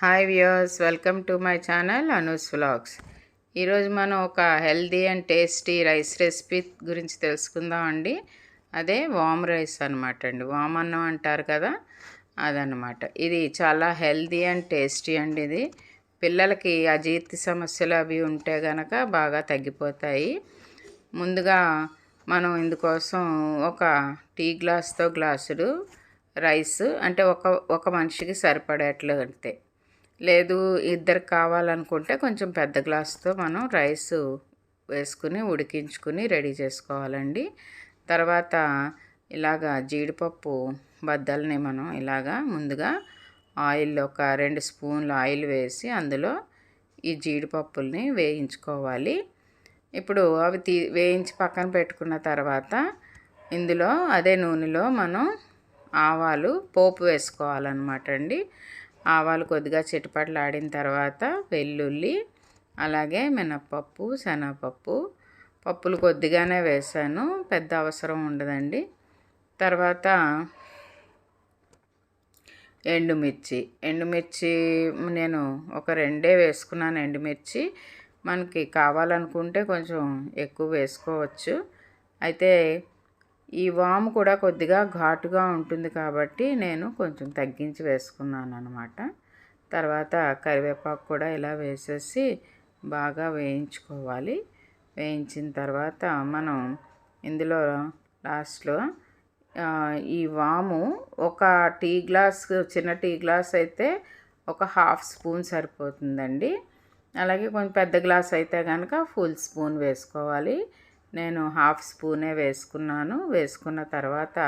Hi viewers welcome to my channel Anu's vlogs. ఈరోజు మనం ఒక healthy and tasty rice recipe గురించి తెలుసుకుందాం అండి. అదే వామ్ రైస్ అనమాట అండి. వామ్ అన్నం అంటారు కదా అదనమాట ఇది చాలా హెల్దీ అండ్ టేస్టీ అండి ఇది. పిల్లలకి అజీర్తి సమస్యలు అవి ఉంటే గనక బాగా తగ్గిపోతాయి. ముందుగా మనం ఇందుకోసం ఒక టీ గ్లాస్తో గ్లాసుడు రైస్ అంటే ఒక ఒక మనిషికి సరిపడేట్లు అంతే లేదు ఇద్దరు కావాలనుకుంటే కొంచెం పెద్ద గ్లాస్తో మనం రైస్ వేసుకుని ఉడికించుకుని రెడీ చేసుకోవాలండి. తర్వాత ఇలాగా జీడిపప్పు బద్దల్ని మనం ఇలాగా ముందుగా ఆయిల్ ఒక రెండు స్పూన్లు ఆయిల్ వేసి అందులో ఈ జీడిపప్పుల్ని వేయించుకోవాలి. ఇప్పుడు అవి తీ వేయించి పక్కన పెట్టుకున్న తర్వాత ఇందులో అదే నూనెలో మనం ఆవాలు పోపు వేసుకోవాలన్నమాట అండి. ఆవాలు కొద్దిగా చిటపట్లు ఆడిన తర్వాత వెల్లుల్లి అలాగే మినప్పప్పు శనగపప్పు. పప్పులు కొద్దిగానే వేసాను. పెద్ద అవసరం ఉండదండి. తర్వాత ఎండుమిర్చి. ఎండుమిర్చి నేను ఒక రెండే వేసుకున్నాను ఎండుమిర్చి. మనకి కావాలనుకుంటే కొంచెం ఎక్కువ వేసుకోవచ్చు. అయితే ఈ వాము కూడా కొద్దిగా ఘాటుగా ఉంటుంది కాబట్టి నేను కొంచెం తగ్గించి వేసుకున్నాను అనమాట తర్వాత కరివేపాకు కూడా ఇలా వేసేసి బాగా వేయించుకోవాలి. వేయించిన తర్వాత మనం ఇందులో లాస్ట్లో ఈ వాము ఒక టీ గ్లాస్ చిన్న టీ గ్లాస్ అయితే ఒక హాఫ్ స్పూన్ సరిపోతుందండి. అలాగే కొంచెం పెద్ద గ్లాస్ అయితే కనుక ఫుల్ స్పూన్ వేసుకోవాలి. నేను హాఫ్ స్పూనే వేసుకున్నాను. వేసుకున్న తర్వాత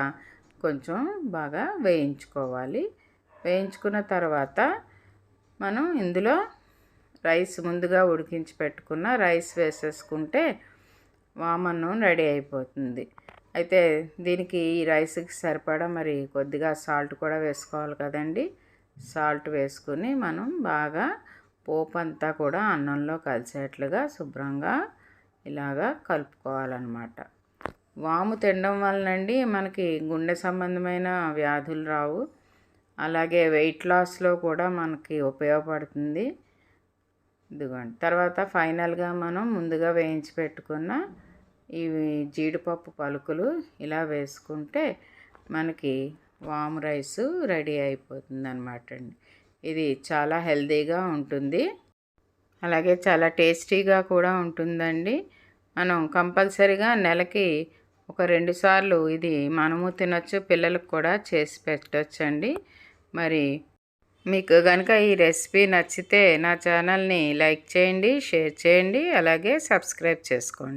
కొంచెం బాగా వేయించుకోవాలి. వేయించుకున్న తర్వాత మనం ఇందులో రైస్ ముందుగా ఉడికించి పెట్టుకున్న రైస్ వేసేసుకుంటే వామన్నం రెడీ అయిపోతుంది. అయితే దీనికి ఈ రైస్కి సరిపడా మరి కొద్దిగా సాల్ట్ కూడా వేసుకోవాలి కదండి. సాల్ట్ వేసుకుని మనం బాగా పోపు అంతా కూడా అన్నంలో కలిసేట్లుగా శుభ్రంగా ఇలాగా కలుపుకోవాలన్నమాట. వాము తినడం వలనండి మనకి గుండె సంబంధమైన వ్యాధులు రావు. అలాగే వెయిట్ లాస్లో కూడా మనకి ఉపయోగపడుతుంది. ఇదిగోండి. తర్వాత ఫైనల్గా మనం ముందుగా వేయించి పెట్టుకున్న ఇవి జీడిపప్పు పలుకులు ఇలా వేసుకుంటే మనకి వామ్ రైస్ రెడీ అయిపోతుంది అనమాట అండి. ఇది చాలా హెల్తీగా ఉంటుంది. అలాగే చాలా టేస్టీగా కూడా ఉంటుందండి. మనం కంపల్సరిగా నెలకి ఒక రెండు సార్లు ఇది మనము తినొచ్చు పిల్లలకు కూడా చేసి పెట్టచ్చండి. మరి మీకు కనుక ఈ రెసిపీ నచ్చితే నా ఛానల్ని లైక్ చేయండి షేర్ చేయండి అలాగే సబ్స్క్రైబ్ చేసుకోండి.